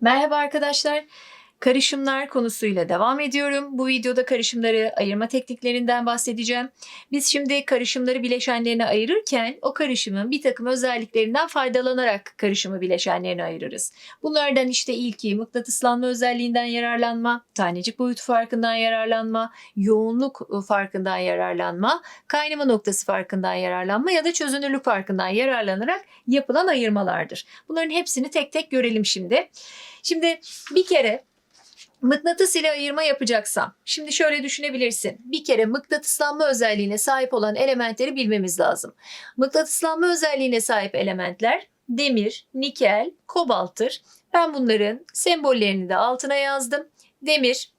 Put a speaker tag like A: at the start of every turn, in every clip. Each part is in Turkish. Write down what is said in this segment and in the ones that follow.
A: Merhaba arkadaşlar. Karışımlar konusuyla devam ediyorum. Bu videoda karışımları ayırma tekniklerinden bahsedeceğim. Biz şimdi karışımları bileşenlerine ayırırken o karışımın bir takım özelliklerinden faydalanarak karışımı bileşenlerine ayırırız. Bunlardan işte ilki mıknatıslanma özelliğinden yararlanma, tanecik boyutu farkından yararlanma, yoğunluk farkından yararlanma, kaynama noktası farkından yararlanma ya da çözünürlük farkından yararlanarak yapılan ayırmalardır. Bunların hepsini tek tek görelim şimdi. Şimdi bir kere mıknatıs ile ayırma yapacaksam, şimdi şöyle düşünebilirsin. Bir kere mıknatıslanma özelliğine sahip olan elementleri bilmemiz lazım. Mıknatıslanma özelliğine sahip elementler demir, nikel, kobalttır. Ben bunların sembollerini de altına yazdım. Demir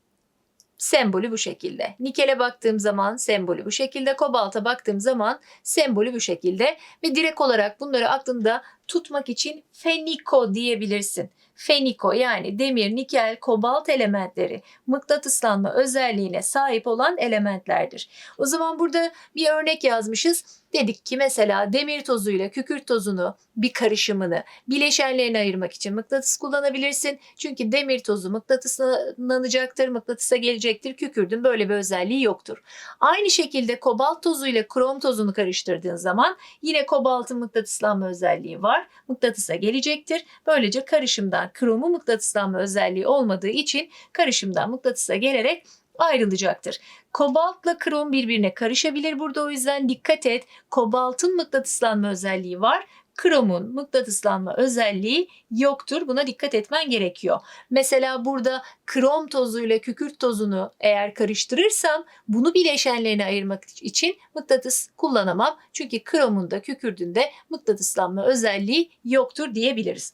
A: sembolü bu şekilde. Nikele baktığım zaman sembolü bu şekilde. Kobalta baktığım zaman sembolü bu şekilde. Ve direkt olarak bunları aklında tutmak için feniko diyebilirsin. Feniko yani demir, nikel, kobalt elementleri mıknatıslanma özelliğine sahip olan elementlerdir. O zaman burada bir örnek yazmışız. Dedik ki mesela demir tozuyla kükürt tozunu bir karışımını bileşenlerine ayırmak için mıknatıs kullanabilirsin. Çünkü demir tozu mıknatıslanacaktır, mıknatısa gelecektir. Kükürdün böyle bir özelliği yoktur. Aynı şekilde kobalt tozuyla krom tozunu karıştırdığın zaman yine kobaltın mıknatıslanma özelliği var. Mıknatısa gelecektir. Böylece karışımdan kromu mıknatıslanma özelliği olmadığı için karışımdan mıknatısa gelerek ayrılacaktır. Kobaltla krom birbirine karışabilir burada o yüzden dikkat et. Kobaltın mıknatıslanma özelliği var. Kromun mıknatıslanma özelliği yoktur. Buna dikkat etmen gerekiyor. Mesela burada krom tozuyla kükürt tozunu eğer karıştırırsam bunu bileşenlerine ayırmak için mıknatıs kullanamam. Çünkü kromun da kükürdün de mıknatıslanma özelliği yoktur diyebiliriz.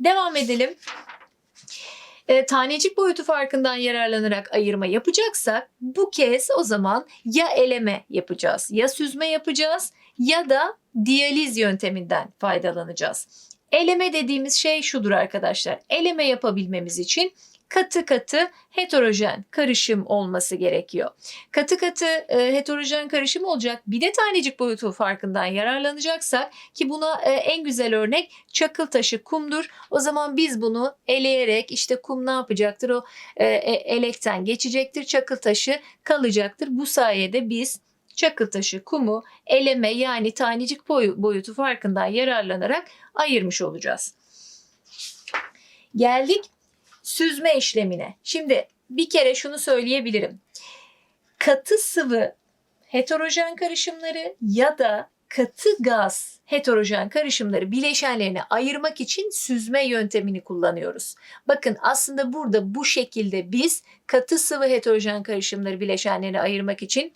A: Devam edelim e, tanecik boyutu farkından yararlanarak ayırma yapacaksak bu kez o zaman ya eleme yapacağız ya süzme yapacağız ya da diyaliz yönteminden faydalanacağız. Eleme dediğimiz şey şudur arkadaşlar. Eleme yapabilmemiz için katı katı heterojen karışım olması gerekiyor. Katı katı e, heterojen karışım olacak. Bir de tanecik boyutu farkından yararlanacaksak ki buna e, en güzel örnek çakıl taşı kumdur. O zaman biz bunu eleyerek işte kum ne yapacaktır? O e, e, elekten geçecektir. Çakıl taşı kalacaktır. Bu sayede biz çakıl taşı kumu eleme yani tanecik boy, boyutu farkından yararlanarak ayırmış olacağız. Geldik süzme işlemine. Şimdi bir kere şunu söyleyebilirim. Katı sıvı heterojen karışımları ya da katı gaz heterojen karışımları bileşenlerine ayırmak için süzme yöntemini kullanıyoruz. Bakın aslında burada bu şekilde biz katı sıvı heterojen karışımları bileşenlerine ayırmak için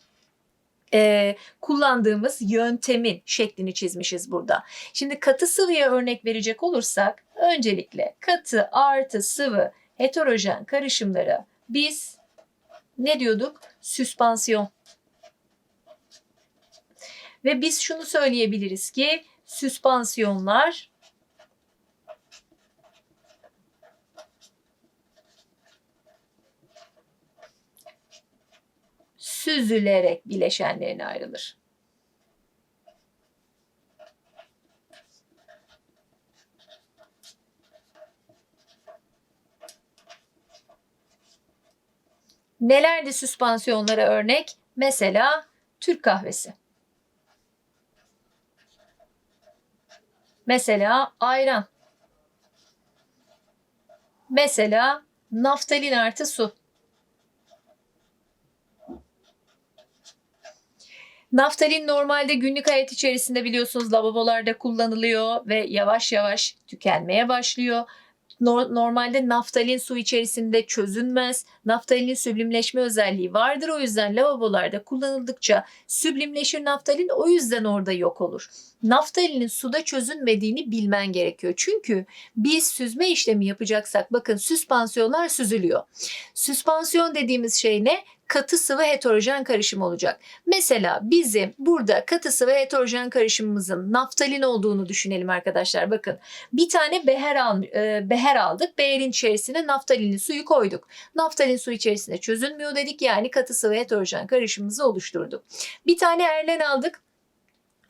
A: e, kullandığımız yöntemin şeklini çizmişiz burada. Şimdi katı sıvıya örnek verecek olursak öncelikle katı artı sıvı heterojen karışımlara biz ne diyorduk? Süspansiyon. Ve biz şunu söyleyebiliriz ki süspansiyonlar süzülerek bileşenlerine ayrılır. Nelerdi süspansiyonlara örnek? Mesela Türk kahvesi. Mesela ayran. Mesela naftalin artı su. Naftalin normalde günlük hayat içerisinde biliyorsunuz lavabolarda kullanılıyor ve yavaş yavaş tükenmeye başlıyor. Normalde naftalin su içerisinde çözünmez. Naftalinin süblimleşme özelliği vardır. O yüzden lavabolarda kullanıldıkça süblimleşir naftalin. O yüzden orada yok olur. Naftalinin suda çözünmediğini bilmen gerekiyor. Çünkü biz süzme işlemi yapacaksak bakın süspansiyonlar süzülüyor. Süspansiyon dediğimiz şey ne? Katı sıvı heterojen karışım olacak. Mesela bizim burada katı sıvı heterojen karışımımızın naftalin olduğunu düşünelim arkadaşlar. Bakın bir tane beher, al, e, beher aldık. Beherin içerisine naftalinli suyu koyduk. Naftalin su içerisinde çözülmüyor dedik yani katı sıvı heterojen karışımımızı oluşturduk. Bir tane erlen aldık.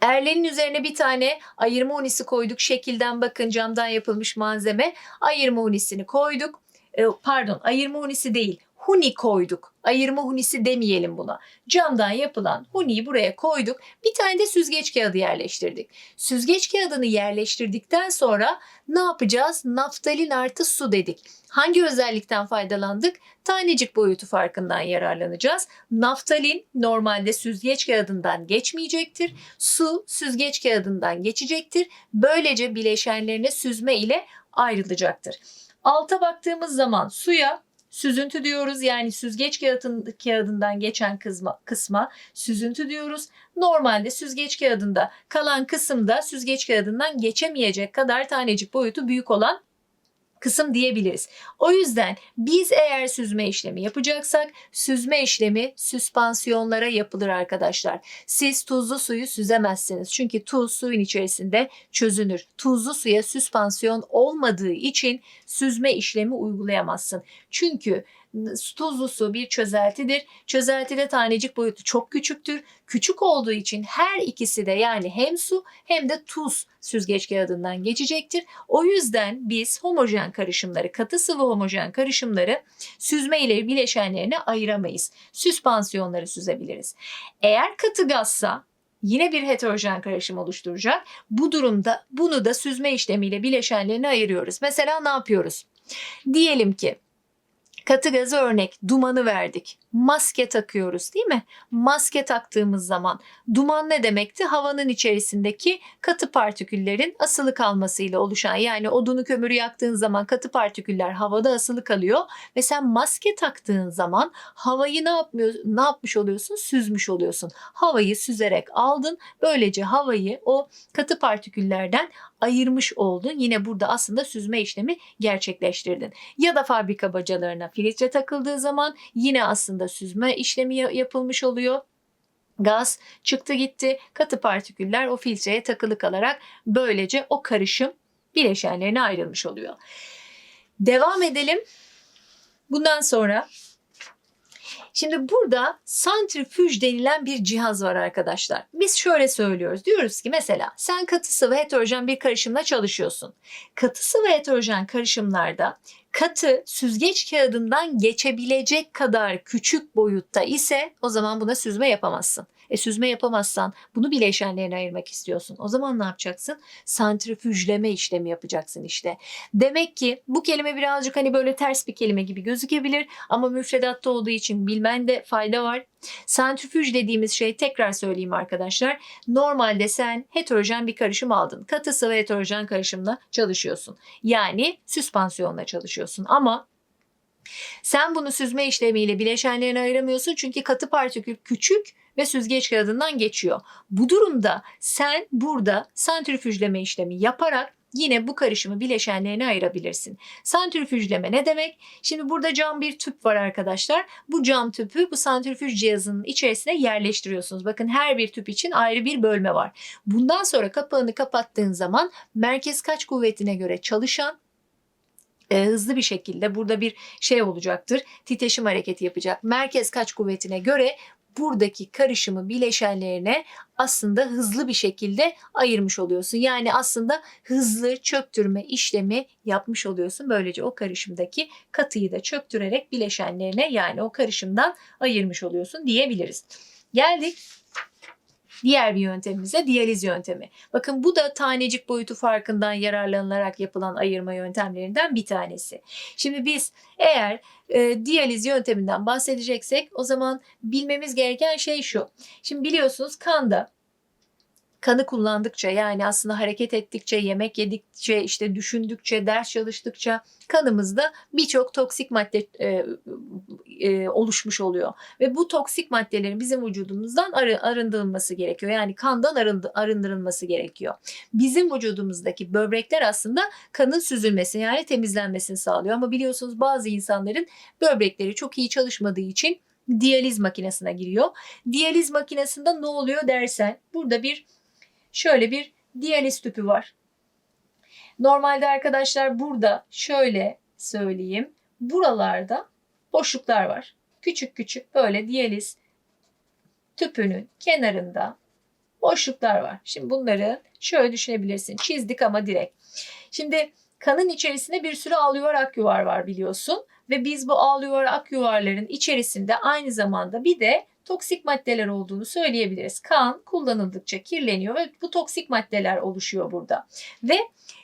A: Erlenin üzerine bir tane ayırma unisi koyduk. Şekilden bakın camdan yapılmış malzeme. Ayırma unisini koyduk. E, pardon ayırma unisi değil. Huni koyduk. Ayırma hunisi demeyelim buna. Camdan yapılan huniyi buraya koyduk. Bir tane de süzgeç kağıdı yerleştirdik. Süzgeç kağıdını yerleştirdikten sonra ne yapacağız? Naftalin artı su dedik. Hangi özellikten faydalandık? Tanecik boyutu farkından yararlanacağız. Naftalin normalde süzgeç kağıdından geçmeyecektir. Su süzgeç kağıdından geçecektir. Böylece bileşenlerine süzme ile ayrılacaktır. Alta baktığımız zaman suya süzüntü diyoruz. Yani süzgeç kağıdın, kağıdından geçen kısma, kısma süzüntü diyoruz. Normalde süzgeç kağıdında kalan kısımda süzgeç kağıdından geçemeyecek kadar tanecik boyutu büyük olan kısım diyebiliriz. O yüzden biz eğer süzme işlemi yapacaksak süzme işlemi süspansiyonlara yapılır arkadaşlar. Siz tuzlu suyu süzemezsiniz. Çünkü tuz suyun içerisinde çözünür. Tuzlu suya süspansiyon olmadığı için süzme işlemi uygulayamazsın. Çünkü tuzlu su bir çözeltidir. Çözeltide tanecik boyutu çok küçüktür. Küçük olduğu için her ikisi de yani hem su hem de tuz süzgeç kağıdından geçecektir. O yüzden biz homojen karışımları, katı sıvı homojen karışımları süzme ile bileşenlerine ayıramayız. Süspansiyonları süzebiliriz. Eğer katı gazsa yine bir heterojen karışım oluşturacak. Bu durumda bunu da süzme işlemiyle bileşenlerine ayırıyoruz. Mesela ne yapıyoruz? Diyelim ki Katı gazı örnek dumanı verdik. Maske takıyoruz değil mi? Maske taktığımız zaman duman ne demekti? Havanın içerisindeki katı partiküllerin asılı kalmasıyla oluşan yani odunu kömürü yaktığın zaman katı partiküller havada asılı kalıyor ve sen maske taktığın zaman havayı ne yapmıyor ne yapmış oluyorsun? Süzmüş oluyorsun. Havayı süzerek aldın. Böylece havayı o katı partiküllerden ayırmış oldun. Yine burada aslında süzme işlemi gerçekleştirdin. Ya da fabrika bacalarına filtre takıldığı zaman yine aslında süzme işlemi yapılmış oluyor. Gaz çıktı gitti, katı partiküller o filtreye takılı kalarak böylece o karışım bileşenlerine ayrılmış oluyor. Devam edelim. Bundan sonra Şimdi burada santrifüj denilen bir cihaz var arkadaşlar. Biz şöyle söylüyoruz. Diyoruz ki mesela sen katı sıvı heterojen bir karışımla çalışıyorsun. Katı sıvı heterojen karışımlarda katı süzgeç kağıdından geçebilecek kadar küçük boyutta ise o zaman buna süzme yapamazsın. E süzme yapamazsan bunu bileşenlerine ayırmak istiyorsun. O zaman ne yapacaksın? Santrifüjleme işlemi yapacaksın işte. Demek ki bu kelime birazcık hani böyle ters bir kelime gibi gözükebilir ama müfredatta olduğu için bilmende fayda var. Santrifüj dediğimiz şey tekrar söyleyeyim arkadaşlar. Normalde sen heterojen bir karışım aldın. Katı sıvı heterojen karışımla çalışıyorsun. Yani süspansiyonla çalışıyorsun ama sen bunu süzme işlemiyle bileşenlerine ayıramıyorsun çünkü katı partikül küçük ve süzgeç kağıdından geçiyor. Bu durumda sen burada santrifüjleme işlemi yaparak yine bu karışımı bileşenlerine ayırabilirsin. Santrifüjleme ne demek? Şimdi burada cam bir tüp var arkadaşlar. Bu cam tüpü bu santrifüj cihazının içerisine yerleştiriyorsunuz. Bakın her bir tüp için ayrı bir bölme var. Bundan sonra kapağını kapattığın zaman merkez kaç kuvvetine göre çalışan e, hızlı bir şekilde burada bir şey olacaktır. Titreşim hareketi yapacak. Merkez kaç kuvvetine göre buradaki karışımı bileşenlerine aslında hızlı bir şekilde ayırmış oluyorsun. Yani aslında hızlı çöktürme işlemi yapmış oluyorsun. Böylece o karışımdaki katıyı da çöktürerek bileşenlerine yani o karışımdan ayırmış oluyorsun diyebiliriz. Geldik Diğer bir yöntemimize diyaliz yöntemi. Bakın bu da tanecik boyutu farkından yararlanılarak yapılan ayırma yöntemlerinden bir tanesi. Şimdi biz eğer e, diyaliz yönteminden bahsedeceksek o zaman bilmemiz gereken şey şu. Şimdi biliyorsunuz kanda kanı kullandıkça yani aslında hareket ettikçe, yemek yedikçe, işte düşündükçe, ders çalıştıkça kanımızda birçok toksik madde e, e, oluşmuş oluyor. Ve bu toksik maddelerin bizim vücudumuzdan arı, arındırılması gerekiyor. Yani kandan arındı, arındırılması gerekiyor. Bizim vücudumuzdaki böbrekler aslında kanın süzülmesini yani temizlenmesini sağlıyor. Ama biliyorsunuz bazı insanların böbrekleri çok iyi çalışmadığı için diyaliz makinesine giriyor. Diyaliz makinesinde ne oluyor dersen burada bir şöyle bir diyaliz tüpü var. Normalde arkadaşlar burada şöyle söyleyeyim. Buralarda boşluklar var. Küçük küçük böyle diyaliz tüpünün kenarında boşluklar var. Şimdi bunları şöyle düşünebilirsin. Çizdik ama direkt. Şimdi kanın içerisinde bir sürü al yuvar ak yuvar var biliyorsun. Ve biz bu al yuvar ak yuvarların içerisinde aynı zamanda bir de toksik maddeler olduğunu söyleyebiliriz. Kan kullanıldıkça kirleniyor ve bu toksik maddeler oluşuyor burada. Ve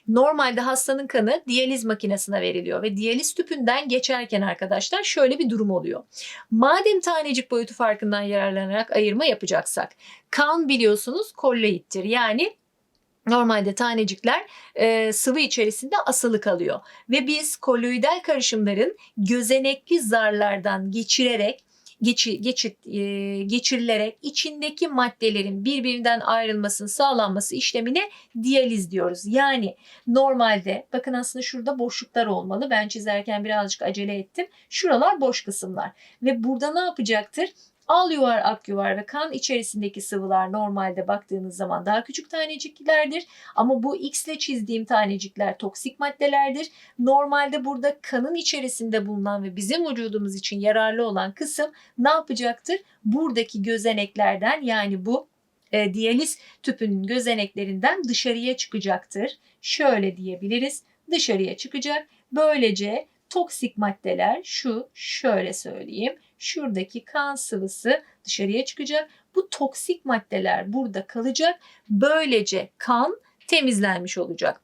A: normalde hastanın kanı diyaliz makinesine veriliyor ve diyaliz tüpünden geçerken arkadaşlar şöyle bir durum oluyor. Madem tanecik boyutu farkından yararlanarak ayırma yapacaksak kan biliyorsunuz kolloidtir yani Normalde tanecikler e, sıvı içerisinde asılı kalıyor ve biz kolloidal karışımların gözenekli zarlardan geçirerek geçi, geçit, e, geçirilerek içindeki maddelerin birbirinden ayrılmasının sağlanması işlemine diyaliz diyoruz. Yani normalde bakın aslında şurada boşluklar olmalı. Ben çizerken birazcık acele ettim. Şuralar boş kısımlar ve burada ne yapacaktır? Al yuvar, ak yuvar ve kan içerisindeki sıvılar normalde baktığınız zaman daha küçük taneciklerdir. Ama bu X ile çizdiğim tanecikler toksik maddelerdir. Normalde burada kanın içerisinde bulunan ve bizim vücudumuz için yararlı olan kısım ne yapacaktır? Buradaki gözeneklerden yani bu e, diyaliz tüpünün gözeneklerinden dışarıya çıkacaktır. Şöyle diyebiliriz. Dışarıya çıkacak. Böylece toksik maddeler şu şöyle söyleyeyim şuradaki kan sıvısı dışarıya çıkacak. Bu toksik maddeler burada kalacak. Böylece kan temizlenmiş olacak.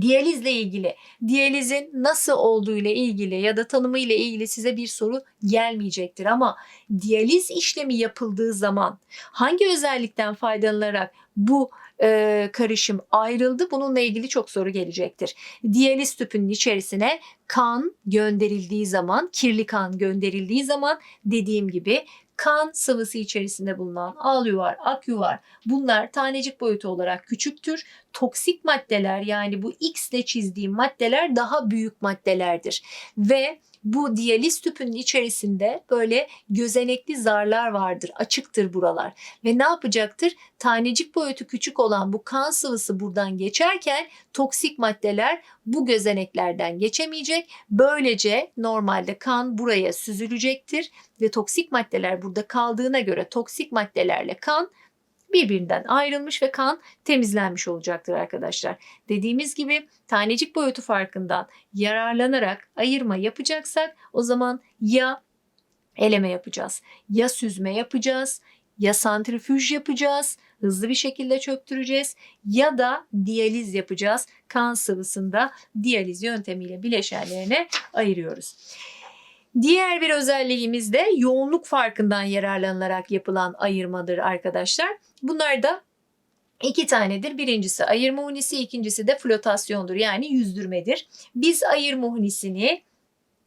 A: Diyalizle ilgili, diyalizin nasıl olduğu ile ilgili ya da tanımı ile ilgili size bir soru gelmeyecektir ama diyaliz işlemi yapıldığı zaman hangi özellikten faydalanarak bu e, karışım ayrıldı. Bununla ilgili çok soru gelecektir. Diyaliz tüpünün içerisine kan gönderildiği zaman, kirli kan gönderildiği zaman dediğim gibi kan sıvısı içerisinde bulunan al yuvar, ak yuvar bunlar tanecik boyutu olarak küçüktür. Toksik maddeler yani bu X ile çizdiğim maddeler daha büyük maddelerdir. Ve bu diyaliz tüpünün içerisinde böyle gözenekli zarlar vardır. Açıktır buralar. Ve ne yapacaktır? Tanecik boyutu küçük olan bu kan sıvısı buradan geçerken toksik maddeler bu gözeneklerden geçemeyecek. Böylece normalde kan buraya süzülecektir ve toksik maddeler burada kaldığına göre toksik maddelerle kan birbirinden ayrılmış ve kan temizlenmiş olacaktır arkadaşlar. Dediğimiz gibi tanecik boyutu farkından yararlanarak ayırma yapacaksak o zaman ya eleme yapacağız, ya süzme yapacağız, ya santrifüj yapacağız, hızlı bir şekilde çöktüreceğiz ya da diyaliz yapacağız. Kan sıvısında diyaliz yöntemiyle bileşenlerine ayırıyoruz. Diğer bir özelliğimiz de yoğunluk farkından yararlanılarak yapılan ayırmadır arkadaşlar. Bunlar da iki tanedir. Birincisi ayırma unisi, ikincisi de flotasyondur yani yüzdürmedir. Biz ayırma unisini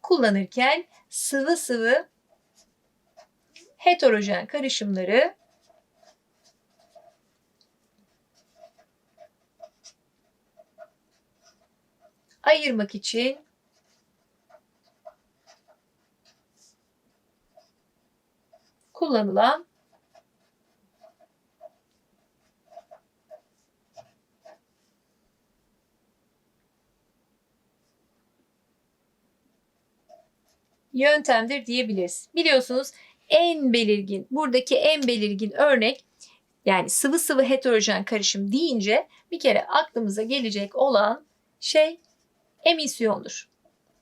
A: kullanırken sıvı sıvı heterojen karışımları ayırmak için kullanılan yöntemdir diyebiliriz. Biliyorsunuz en belirgin, buradaki en belirgin örnek yani sıvı sıvı heterojen karışım deyince bir kere aklımıza gelecek olan şey emisyondur.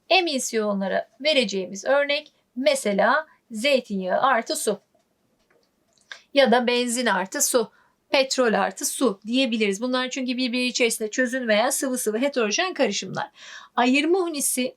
A: Emisyonlara vereceğimiz örnek mesela zeytinyağı artı su ya da benzin artı su, petrol artı su diyebiliriz. Bunlar çünkü birbiri içerisinde çözünmeyen sıvı sıvı heterojen karışımlar. Ayırma hunisi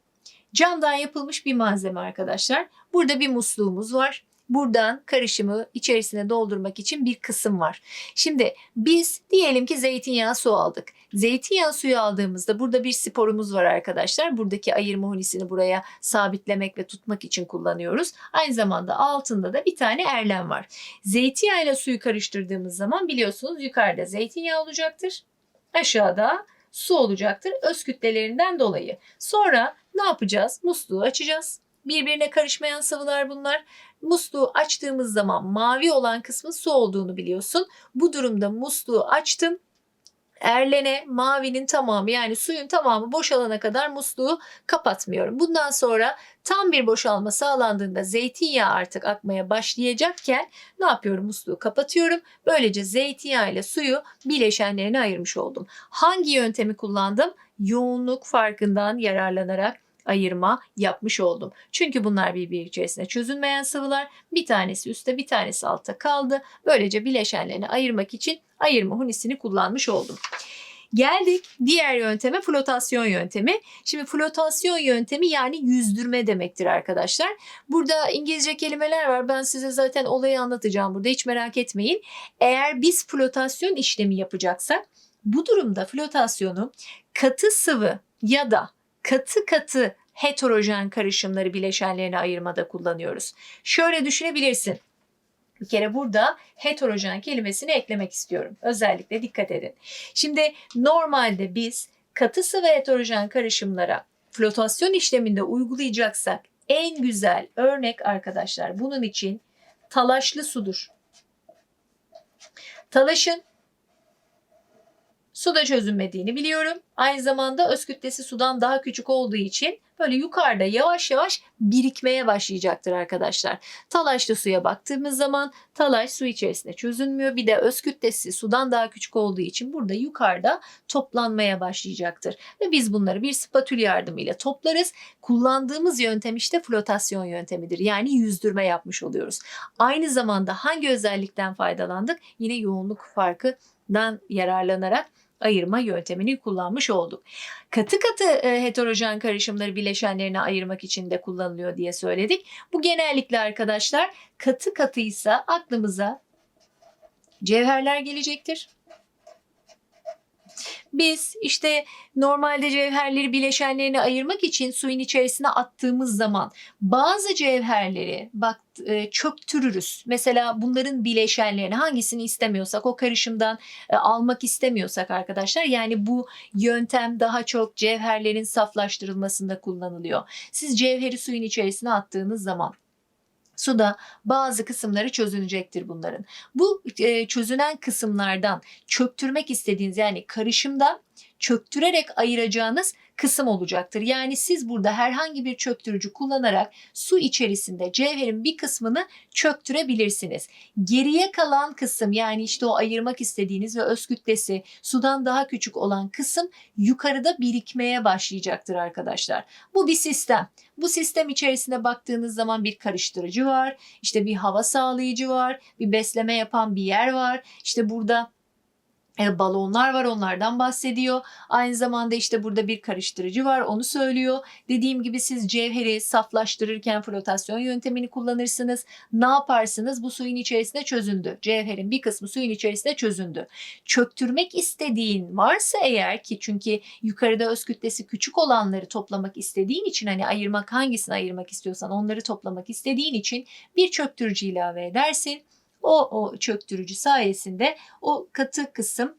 A: camdan yapılmış bir malzeme arkadaşlar. Burada bir musluğumuz var. Buradan karışımı içerisine doldurmak için bir kısım var. Şimdi biz diyelim ki zeytinyağı su aldık. Zeytinyağı suyu aldığımızda burada bir sporumuz var arkadaşlar. Buradaki ayırma hunisini buraya sabitlemek ve tutmak için kullanıyoruz. Aynı zamanda altında da bir tane erlem var. Zeytinyağı ile suyu karıştırdığımız zaman biliyorsunuz yukarıda zeytinyağı olacaktır. Aşağıda su olacaktır öz kütlelerinden dolayı. Sonra ne yapacağız? Musluğu açacağız. Birbirine karışmayan sıvılar bunlar. Musluğu açtığımız zaman mavi olan kısmı su olduğunu biliyorsun. Bu durumda musluğu açtım erlene mavinin tamamı yani suyun tamamı boşalana kadar musluğu kapatmıyorum. Bundan sonra tam bir boşalma sağlandığında zeytinyağı artık akmaya başlayacakken ne yapıyorum? Musluğu kapatıyorum. Böylece zeytinyağı ile suyu bileşenlerine ayırmış oldum. Hangi yöntemi kullandım? Yoğunluk farkından yararlanarak ayırma yapmış oldum. Çünkü bunlar birbiri içerisinde çözünmeyen sıvılar. Bir tanesi üstte bir tanesi altta kaldı. Böylece bileşenlerini ayırmak için ayırma hunisini kullanmış oldum. Geldik diğer yönteme flotasyon yöntemi. Şimdi flotasyon yöntemi yani yüzdürme demektir arkadaşlar. Burada İngilizce kelimeler var. Ben size zaten olayı anlatacağım burada hiç merak etmeyin. Eğer biz flotasyon işlemi yapacaksak bu durumda flotasyonu katı sıvı ya da katı katı heterojen karışımları bileşenlerine ayırmada kullanıyoruz. Şöyle düşünebilirsin. Bir kere burada heterojen kelimesini eklemek istiyorum. Özellikle dikkat edin. Şimdi normalde biz katı sıvı heterojen karışımlara flotasyon işleminde uygulayacaksak en güzel örnek arkadaşlar bunun için talaşlı sudur. Talaşın suda çözünmediğini biliyorum. Aynı zamanda öz kütlesi sudan daha küçük olduğu için böyle yukarıda yavaş yavaş birikmeye başlayacaktır arkadaşlar. Talaşlı suya baktığımız zaman talaş su içerisinde çözünmüyor. Bir de öz kütlesi sudan daha küçük olduğu için burada yukarıda toplanmaya başlayacaktır. Ve biz bunları bir spatül yardımıyla toplarız. Kullandığımız yöntem işte flotasyon yöntemidir. Yani yüzdürme yapmış oluyoruz. Aynı zamanda hangi özellikten faydalandık? Yine yoğunluk farkından yararlanarak ayırma yöntemini kullanmış olduk. Katı katı e, heterojen karışımları bileşenlerine ayırmak için de kullanılıyor diye söyledik. Bu genellikle arkadaşlar katı katıysa aklımıza cevherler gelecektir. Biz işte normalde cevherleri bileşenlerine ayırmak için suyun içerisine attığımız zaman bazı cevherleri bak e, çöktürürüz. Mesela bunların bileşenlerini hangisini istemiyorsak o karışımdan e, almak istemiyorsak arkadaşlar yani bu yöntem daha çok cevherlerin saflaştırılmasında kullanılıyor. Siz cevheri suyun içerisine attığınız zaman Suda bazı kısımları çözünecektir bunların. Bu çözünen kısımlardan çöktürmek istediğiniz yani karışımdan çöktürerek ayıracağınız kısım olacaktır. Yani siz burada herhangi bir çöktürücü kullanarak su içerisinde cevherin bir kısmını çöktürebilirsiniz. Geriye kalan kısım yani işte o ayırmak istediğiniz ve öz kütlesi sudan daha küçük olan kısım yukarıda birikmeye başlayacaktır arkadaşlar. Bu bir sistem. Bu sistem içerisine baktığınız zaman bir karıştırıcı var, işte bir hava sağlayıcı var, bir besleme yapan bir yer var. İşte burada balonlar var onlardan bahsediyor. Aynı zamanda işte burada bir karıştırıcı var onu söylüyor. Dediğim gibi siz cevheri saflaştırırken flotasyon yöntemini kullanırsınız. Ne yaparsınız? Bu suyun içerisinde çözündü. Cevherin bir kısmı suyun içerisinde çözündü. Çöktürmek istediğin varsa eğer ki çünkü yukarıda öz kütlesi küçük olanları toplamak istediğin için hani ayırmak hangisini ayırmak istiyorsan onları toplamak istediğin için bir çöktürücü ilave edersin o, o çöktürücü sayesinde o katı kısım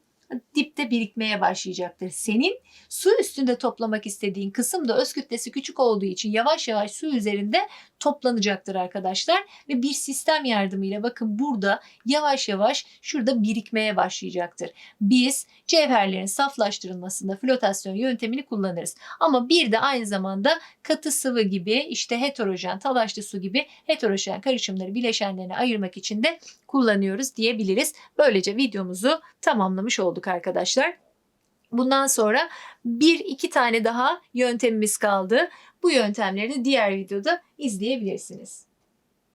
A: dipte birikmeye başlayacaktır. Senin su üstünde toplamak istediğin kısım da öz kütlesi küçük olduğu için yavaş yavaş su üzerinde toplanacaktır arkadaşlar. Ve bir sistem yardımıyla bakın burada yavaş yavaş şurada birikmeye başlayacaktır. Biz cevherlerin saflaştırılmasında flotasyon yöntemini kullanırız. Ama bir de aynı zamanda katı sıvı gibi işte heterojen, talaşlı su gibi heterojen karışımları bileşenlerine ayırmak için de kullanıyoruz diyebiliriz. Böylece videomuzu tamamlamış olduk arkadaşlar. Bundan sonra bir iki tane daha yöntemimiz kaldı. Bu yöntemleri de diğer videoda izleyebilirsiniz.